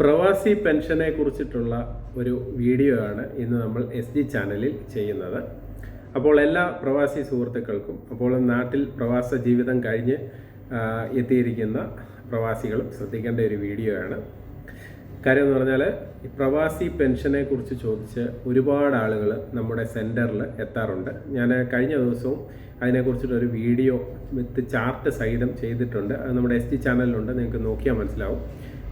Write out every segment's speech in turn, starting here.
പ്രവാസി പെൻഷനെ കുറിച്ചിട്ടുള്ള ഒരു വീഡിയോ ആണ് ഇന്ന് നമ്മൾ എസ് ജി ചാനലിൽ ചെയ്യുന്നത്. അപ്പോൾ എല്ലാ പ്രവാസി സുഹൃത്തുക്കൾക്കും അപ്പോൾ നാട്ടിൽ പ്രവാസ ജീവിതം കഴിഞ്ഞ് എത്തിയിരിക്കുന്ന പ്രവാസികളും ശ്രദ്ധിക്കേണ്ട ഒരു വീഡിയോ ആണ്. കാര്യം എന്ന് പറഞ്ഞാൽ ഈ പ്രവാസി പെൻഷനെ കുറിച്ച് ചോദിച്ച് ഒരുപാട് ആളുകൾ നമ്മുടെ സെന്ററിൽ എത്താറുണ്ട്. ഞാൻ കഴിഞ്ഞ ദിവസവും അതിനെക്കുറിച്ചിട്ടൊരു വീഡിയോ വിത്ത് ചാർട്ട് സഹിതം ചെയ്തിട്ടുണ്ട്. അത് നമ്മുടെ എസ് ടി ചാനലിലുണ്ട് നിങ്ങൾക്ക് നോക്കിയാൽ മനസ്സിലാവും.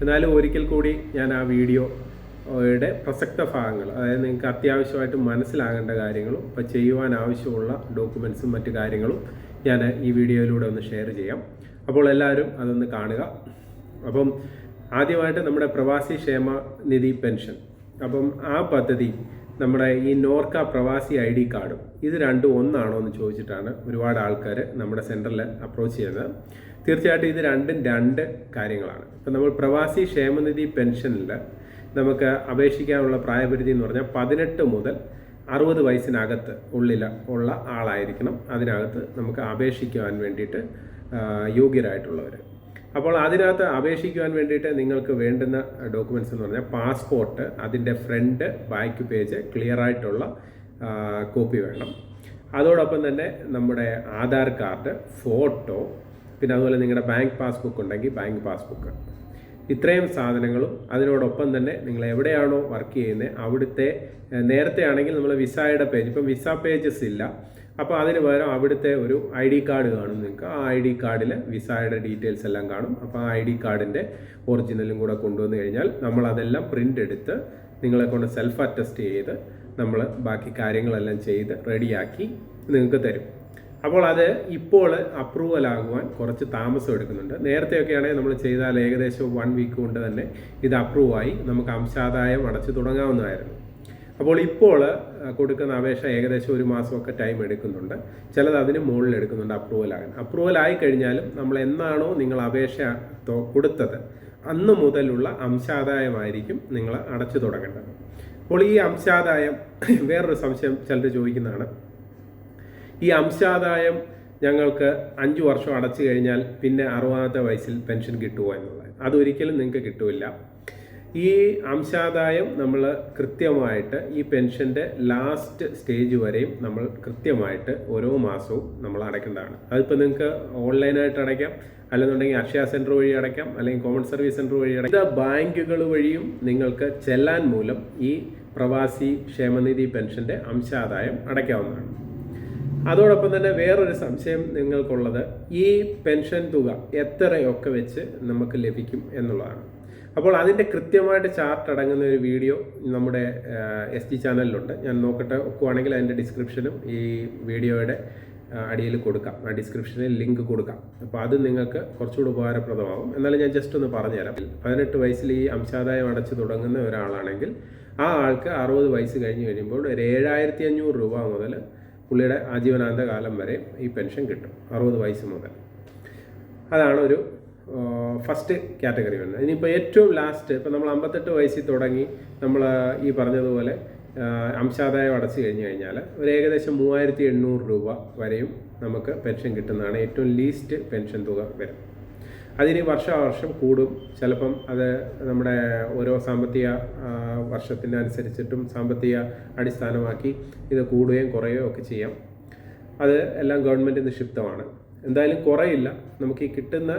എന്നാലും ഒരിക്കൽ കൂടി ഞാൻ ആ വീഡിയോയുടെ പ്രസക്ത ഭാഗങ്ങൾ അതായത് നിങ്ങൾക്ക് അത്യാവശ്യമായിട്ട് മനസ്സിലാകേണ്ട കാര്യങ്ങളും ഇപ്പോൾ ചെയ്യുവാൻ ആവശ്യമുള്ള ഡോക്യുമെൻസും മറ്റു കാര്യങ്ങളും ഞാൻ ഈ വീഡിയോയിലൂടെ ഒന്ന് ഷെയർ ചെയ്യാം. അപ്പോൾ എല്ലാവരും അതൊന്ന് കാണുക. അപ്പം ആദ്യമായിട്ട് നമ്മുടെ പ്രവാസി ക്ഷേമ നിധി പെൻഷൻ. അപ്പം ആ പദ്ധതി നമ്മുടെ ഈ നോർക്ക പ്രവാസി ഐ ഡി കാർഡും. ഇത് രണ്ടും ഒന്നാണോ എന്ന് ചോദിച്ചിട്ടാണ് ഒരുപാട് ആൾക്കാർ നമ്മുടെ സെന്ററിൽ അപ്രോച്ച് ചെയ്യുന്നത്. തീർച്ചയായിട്ടും ഇത് രണ്ടും രണ്ട് കാര്യങ്ങളാണ്. ഇപ്പം നമ്മൾ പ്രവാസി ക്ഷേമനിധി പെൻഷനിൽ നമുക്ക് അപേക്ഷിക്കാനുള്ള പ്രായപരിധി എന്ന് പറഞ്ഞാൽ പതിനെട്ട് മുതൽ അറുപത് വയസ്സിനകത്ത് ഉള്ളിൽ ഉള്ള ആളായിരിക്കണം. അതിനകത്ത് നമുക്ക് അപേക്ഷിക്കുവാൻ വേണ്ടിയിട്ട് യോഗ്യരായിട്ടുള്ളവർ അപ്പോൾ അതിനകത്ത് അപേക്ഷിക്കുവാൻ വേണ്ടിയിട്ട് നിങ്ങൾക്ക് വേണ്ടുന്ന ഡോക്യുമെന്റ്സ് എന്ന് പറഞ്ഞാൽ പാസ്പോർട്ട് അതിന്റെ ഫ്രണ്ട് ബാക്ക് പേജ് ക്ലിയർ ആയിട്ടുള്ള കോപ്പി വേണം. അതോടൊപ്പം തന്നെ നമ്മുടെ ആധാർ കാർഡ് ഫോട്ടോ പിന്നെ അതുപോലെ നിങ്ങളുടെ ബാങ്ക് പാസ്ബുക്ക് ഉണ്ടെങ്കിൽ ബാങ്ക് പാസ്ബുക്ക് ഇത്രയും സാധനങ്ങളും അതിനോടൊപ്പം തന്നെ നിങ്ങൾ എവിടെയാണോ വർക്ക് ചെയ്യുന്നത് അവിടുത്തെ നേരത്തെ ആണെങ്കിൽ നമ്മൾ വിസയുടെ പേജ് ഇപ്പം വിസ പേജസ് ഇല്ല. അപ്പോൾ അതിന് പകരം അവിടുത്തെ ഒരു ഐ ഡി കാർഡ് കാണും നിങ്ങൾക്ക്. ആ ഐ ഡി കാർഡിൽ വിസയുടെ ഡീറ്റെയിൽസ് എല്ലാം കാണും. അപ്പോൾ ആ ഐ ഡി കാർഡിന്റെ ഒറിജിനലും കൂടെ കൊണ്ടുവന്ന് കഴിഞ്ഞാൽ നമ്മൾ അതെല്ലാം പ്രിന്റ് എടുത്ത് നിങ്ങളെ കൊണ്ട് സെൽഫ് അറ്റസ്റ്റ് ചെയ്ത് നമ്മൾ ബാക്കി കാര്യങ്ങളെല്ലാം ചെയ്ത് റെഡിയാക്കി നിങ്ങൾക്ക് തരും. അപ്പോൾ അത് ഇപ്പോൾ അപ്രൂവൽ ആകുവാൻ കുറച്ച് താമസം എടുക്കുന്നുണ്ട്. നേരത്തെയൊക്കെ ആണെങ്കിൽ നമ്മൾ ചെയ്താൽ ഏകദേശം വൺ വീക്ക് കൊണ്ട് തന്നെ ഇത് അപ്രൂവായി നമുക്ക് അംശാദായം അടച്ചു തുടങ്ങാവുന്നതായിരുന്നു. അപ്പോൾ ഇപ്പോൾ കൊടുക്കുന്ന അപേക്ഷ ഏകദേശം ഒരു മാസമൊക്കെ ടൈം എടുക്കുന്നുണ്ട്. ചിലത് അതിന് മുകളിൽ എടുക്കുന്നുണ്ട് അപ്രൂവൽ ആകാൻ. അപ്രൂവൽ ആയി കഴിഞ്ഞാലും നമ്മൾ എന്നാണോ നിങ്ങൾ അപേക്ഷ കൊടുത്തത് അന്ന് മുതലുള്ള അംശാദായമായിരിക്കും നിങ്ങൾ അടച്ചു തുടങ്ങേണ്ടത്. അപ്പോൾ ഈ അംശാദായം വേറൊരു സംശയം ചിലർ ചോദിക്കുന്നതാണ്. ഈ അംശാദായം ഞങ്ങൾക്ക് അഞ്ച് വർഷം അടച്ചു കഴിഞ്ഞാൽ പിന്നെ അറുപതാമത്തെ വയസ്സിൽ പെൻഷൻ കിട്ടുമോ എന്നുള്ളത്. അതൊരിക്കലും നിങ്ങൾക്ക് കിട്ടില്ല. ഈ അംശാദായം നമ്മൾ കൃത്യമായിട്ട് ഈ പെൻഷന്റെ ലാസ്റ്റ് സ്റ്റേജ് വരെയും നമ്മൾ കൃത്യമായിട്ട് ഓരോ മാസവും നമ്മൾ അടയ്ക്കേണ്ടതാണ്. അതിപ്പോൾ നിങ്ങൾക്ക് ഓൺലൈനായിട്ട് അടയ്ക്കാം അല്ലെന്നുണ്ടെങ്കിൽ അക്ഷയ സെന്റർ വഴി അടയ്ക്കാം അല്ലെങ്കിൽ കോമൺ സർവീസ് സെന്റർ വഴി അടയ്ക്കാം. ബാങ്കുകൾ വഴിയും നിങ്ങൾക്ക് ചെല്ലാൻ മൂലം ഈ പ്രവാസി ക്ഷേമനിധി പെൻഷന്റെ അംശാദായം അടയ്ക്കാവുന്നതാണ്. അതോടൊപ്പം തന്നെ വേറൊരു സംശയം നിങ്ങൾക്കുള്ളത് ഈ പെൻഷൻ തുക എത്രയൊക്കെ വെച്ച് നമുക്ക് ലഭിക്കും എന്നുള്ളതാണ്. അപ്പോൾ അതിന്റെ കൃത്യമായിട്ട് ചാർട്ട് അടങ്ങുന്ന ഒരു വീഡിയോ നമ്മുടെ എസ് ടി ചാനലിലുണ്ട് ഞാൻ നോക്കട്ടെ ഒക്കുവാണെങ്കിൽ അതിന്റെ ഡിസ്ക്രിപ്ഷനും ഈ വീഡിയോയുടെ അടിയിൽ കൊടുക്കാം. ആ ഡിസ്ക്രിപ്ഷനിൽ ലിങ്ക് കൊടുക്കാം. അപ്പോൾ അത് നിങ്ങൾക്ക് കുറച്ചുകൂടി ഉപകാരപ്രദമാകും. എന്നാലും ഞാൻ ജസ്റ്റ് ഒന്ന് പറഞ്ഞുതരാം. പതിനെട്ട് വയസ്സിൽ ഈ അംശാദായം അടച്ചു തുടങ്ങുന്ന ഒരാളാണെങ്കിൽ ആ ആൾക്ക് അറുപത് വയസ്സ് കഴിഞ്ഞ് കഴിയുമ്പോൾ ഒരു ഏഴായിരത്തി അഞ്ഞൂറ് രൂപ മുതൽ പുള്ളിയുടെ ആജീവനാന്ത കാലം വരെ ഈ പെൻഷൻ കിട്ടും. അറുപത് വയസ്സ് മുതൽ. അതാണ് ഒരു ഫസ്റ്റ് കാറ്റഗറി വരുന്നത് ഇനിയിപ്പോൾ ഏറ്റവും ലാസ്റ്റ് ഇപ്പോൾ നമ്മൾ അമ്പത്തെട്ട് വയസ്സിൽ തുടങ്ങി നമ്മൾ ഈ പറഞ്ഞതുപോലെ അംശാദായം അടച്ചു കഴിഞ്ഞു കഴിഞ്ഞാൽ ഒരു ഏകദേശം മൂവായിരത്തി എണ്ണൂറ് രൂപ വരെയും നമുക്ക് പെൻഷൻ കിട്ടുന്നതാണ് ഏറ്റവും ലീസ്റ്റ് പെൻഷൻ തുക വരും. അതിന് വർഷാവർഷം കൂടും. ചിലപ്പം അത് നമ്മുടെ ഓരോ സാമ്പത്തിക വർഷത്തിനനുസരിച്ചിട്ടും സാമ്പത്തിക അടിസ്ഥാനമാക്കി ഇത് കൂടുകയും കുറയുകയും ഒക്കെ ചെയ്യാം. അത് എല്ലാം ഗവൺമെന്റ് നിക്ഷിപ്തമാണ് എന്തായാലും കുറയില്ല. നമുക്ക് ഈ കിട്ടുന്ന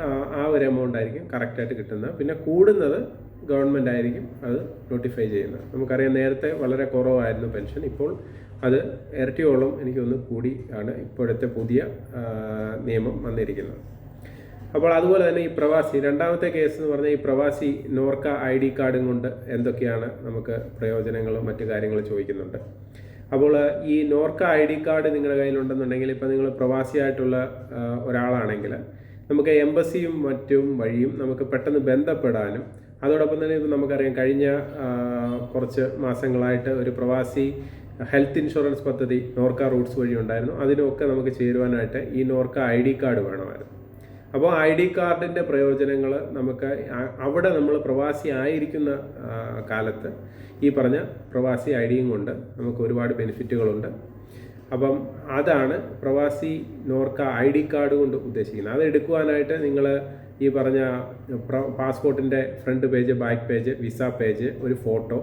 ആ, ഒരു എമൗണ്ട് ആയിരിക്കും കറക്റ്റായിട്ട് കിട്ടുന്നത് പിന്നെ കൂടുന്നത് ഗവൺമെന്റ് ആയിരിക്കും അത് നോട്ടിഫൈ ചെയ്യുന്നത്. നമുക്കറിയാം നേരത്തെ വളരെ കുറവായിരുന്നു പെൻഷൻ ഇപ്പോൾ അത് ഇരട്ടിയോളം എനിക്കൊന്ന് കൂടി ആണ് ഇപ്പോഴത്തെ പുതിയ നിയമം വന്നിരിക്കുന്നത്. അപ്പോൾ അതുപോലെ തന്നെ ഈ പ്രവാസി രണ്ടാമത്തെ കേസ് എന്ന് പറഞ്ഞാൽ ഈ പ്രവാസി നോർക്ക ഐ ഡി കാർഡും കൊണ്ട് എന്തൊക്കെയാണ് നമുക്ക് പ്രയോജനങ്ങളും മറ്റു കാര്യങ്ങളും ചോദിക്കുന്നുണ്ട്. അപ്പോൾ ഈ നോർക്ക ഐ ഡി കാർഡ് നിങ്ങളുടെ കയ്യിലുണ്ടെന്നുണ്ടെങ്കിൽ ഇപ്പോൾ നിങ്ങൾ പ്രവാസിയായിട്ടുള്ള ഒരാളാണെങ്കിൽ നമുക്ക് എംബസിയും മറ്റും വഴിയും നമുക്ക് പെട്ടെന്ന് ബന്ധപ്പെടാനും അതോടൊപ്പം തന്നെ ഇപ്പോൾ നമുക്കറിയാം കഴിഞ്ഞ കുറച്ച് മാസങ്ങളായിട്ട് ഒരു പ്രവാസി ഹെൽത്ത് ഇൻഷുറൻസ് പദ്ധതി നോർക്ക റൂട്ട്സ് വഴി ഉണ്ടായിരുന്നു. അതിനൊക്കെ നമുക്ക് ചേരുവാനായിട്ട് ഈ നോർക്ക ഐ ഡി കാർഡ് വേണമായിരുന്നു. അപ്പോൾ ഐ ഡി കാർഡിന്റെ പ്രയോജനങ്ങൾ നമുക്ക് അവിടെ നമ്മൾ പ്രവാസി ആയിരിക്കുന്ന കാലത്ത് ഈ പറഞ്ഞ പ്രവാസി ഐ ഡിയും കൊണ്ട് നമുക്ക് ഒരുപാട് ബെനിഫിറ്റുകളുണ്ട്. അപ്പം അതാണ് പ്രവാസി നോർക്ക ഐ ഡി കാർഡ് കൊണ്ട് ഉദ്ദേശിക്കുന്നത്. അത് എടുക്കുവാനായിട്ട് നിങ്ങൾ ഈ പറഞ്ഞ പാസ്പോർട്ടിന്റെ front page back page visa page ഒരു ഫോട്ടോ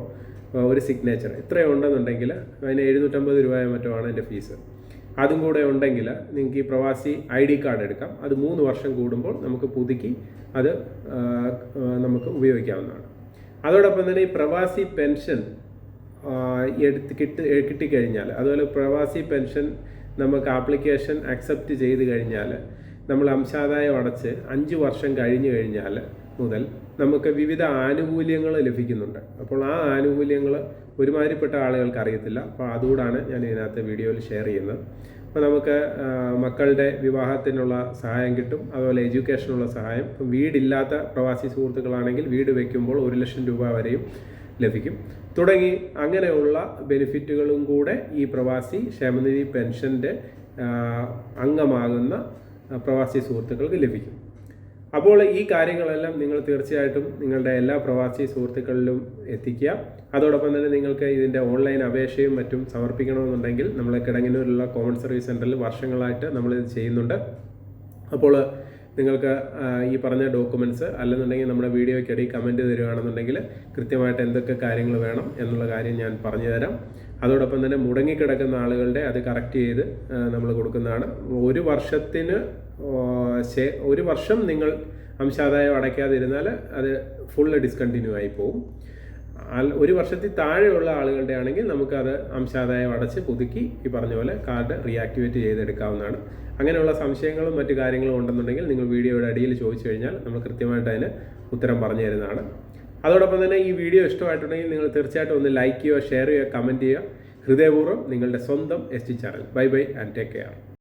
ഒരു സിഗ്നേച്ചർ ഇത്രയും ഉണ്ടെന്നുണ്ടെങ്കിൽ അതിന് എഴുന്നൂറ്റമ്പത് രൂപയോ മറ്റോ ആണ് എന്റെ ഫീസ്. അതും കൂടെ ഉണ്ടെങ്കിൽ നിങ്ങൾക്ക് ഈ പ്രവാസി ഐ ഡി കാർഡ് എടുക്കാം. അത് മൂന്ന് വർഷം കൂടുമ്പോൾ നമുക്ക് പുതുക്കി അത് നമുക്ക് ഉപയോഗിക്കാവുന്നതാണ്. അതോടൊപ്പം തന്നെ ഈ പ്രവാസി പെൻഷൻ എടുത്ത് കിട്ടി കിട്ടിക്കഴിഞ്ഞാൽ അതുപോലെ പ്രവാസി പെൻഷൻ നമുക്ക് ആപ്ലിക്കേഷൻ അക്സെപ്റ്റ് ചെയ്ത് കഴിഞ്ഞാൽ നമ്മൾ അംശാദായം അടച്ച് അഞ്ച് വർഷം കഴിഞ്ഞു കഴിഞ്ഞാൽ മുതൽ നമുക്ക് വിവിധ ആനുകൂല്യങ്ങൾ ലഭിക്കുന്നുണ്ട്. അപ്പോൾ ആ ആനുകൂല്യങ്ങൾ ഒരുമാതിരിപ്പെട്ട ആളുകൾക്ക് അറിയത്തില്ല. അപ്പോൾ അതുകൂടാണ് ഞാൻ ഇതിനകത്ത് വീഡിയോയിൽ ഷെയർ ചെയ്യുന്നത്. അപ്പോൾ നമുക്ക് മക്കളുടെ വിവാഹത്തിനുള്ള സഹായം കിട്ടും. അതുപോലെ എഡ്യൂക്കേഷനുള്ള സഹായം. വീടില്ലാത്ത പ്രവാസി സുഹൃത്തുക്കളാണെങ്കിൽ വീട് വയ്ക്കുമ്പോൾ ഒരു ലക്ഷം രൂപ വരെയും ലഭിക്കും. തുടങ്ങി അങ്ങനെയുള്ള ബെനിഫിറ്റുകളും കൂടെ ഈ പ്രവാസി ക്ഷേമനിധി പെൻഷന്റെ അംഗമാകുന്ന പ്രവാസി സുഹൃത്തുക്കൾക്ക് ലഭിക്കും. അപ്പോൾ ഈ കാര്യങ്ങളെല്ലാം നിങ്ങൾ തീർച്ചയായിട്ടും നിങ്ങളുടെ എല്ലാ പ്രവാസി സുഹൃത്തുക്കളിലും എത്തിക്കുക. അതോടൊപ്പം തന്നെ നിങ്ങൾക്ക് ഇതിന്റെ ഓൺലൈൻ അപേക്ഷയും മറ്റും സമർപ്പിക്കണമെന്നുണ്ടെങ്കിൽ നമ്മൾ കിടങ്ങനൂരിലുള്ള കോമൺ സർവീസ് സെന്ററിൽ വർഷങ്ങളായിട്ട് നമ്മളിത് ചെയ്യുന്നുണ്ട്. അപ്പോൾ നിങ്ങൾക്ക് ഈ പറഞ്ഞ ഡോക്യുമെന്റ്സ് അല്ലെന്നുണ്ടെങ്കിൽ നമ്മുടെ വീഡിയോയ്ക്കിടയിൽ കമന്റ് തരികയാണെന്നുണ്ടെങ്കിൽ കൃത്യമായിട്ട് എന്തൊക്കെ കാര്യങ്ങൾ വേണം എന്നുള്ള കാര്യം ഞാൻ പറഞ്ഞു തരാം. അതോടൊപ്പം തന്നെ മുടങ്ങിക്കിടക്കുന്ന ആളുകളുടെ അത് കറക്റ്റ് ചെയ്ത് നമ്മൾ കൊടുക്കുന്നതാണ്. ഒരു വർഷത്തിന് ഒരു വർഷം നിങ്ങൾ അംശാദായം അടയ്ക്കാതിരുന്നാൽ അത് ഫുൾ ഡിസ്കണ്ടിന്യൂ ആയി പോകും ഒരു വർഷത്തിൽ താഴെയുള്ള ആളുകളുടെ ആണെങ്കിൽ നമുക്കത് അംശാദായം അടച്ച് പുതുക്കി ഈ പറഞ്ഞ പോലെ കാർഡ് റീആക്ടിവേറ്റ് ചെയ്തെടുക്കാവുന്നതാണ്. അങ്ങനെയുള്ള സംശയങ്ങളും മറ്റു കാര്യങ്ങളും ഉണ്ടെന്നുണ്ടെങ്കിൽ നിങ്ങൾ വീഡിയോയുടെ അടിയിൽ ചോദിച്ചു കഴിഞ്ഞാൽ നമ്മൾ കൃത്യമായിട്ട് അതിന് ഉത്തരം പറഞ്ഞു തരുന്നതാണ്. അതോടൊപ്പം തന്നെ ഈ വീഡിയോ ഇഷ്ടമായിട്ടുണ്ടെങ്കിൽ നിങ്ങൾ തീർച്ചയായിട്ടും ഒന്ന് ലൈക്ക് ചെയ്യുക ഷെയർ ചെയ്യുക കമന്റ് ചെയ്യുക. ഹൃദയപൂർവം നിങ്ങളുടെ സ്വന്തം S T channel bye bye and take care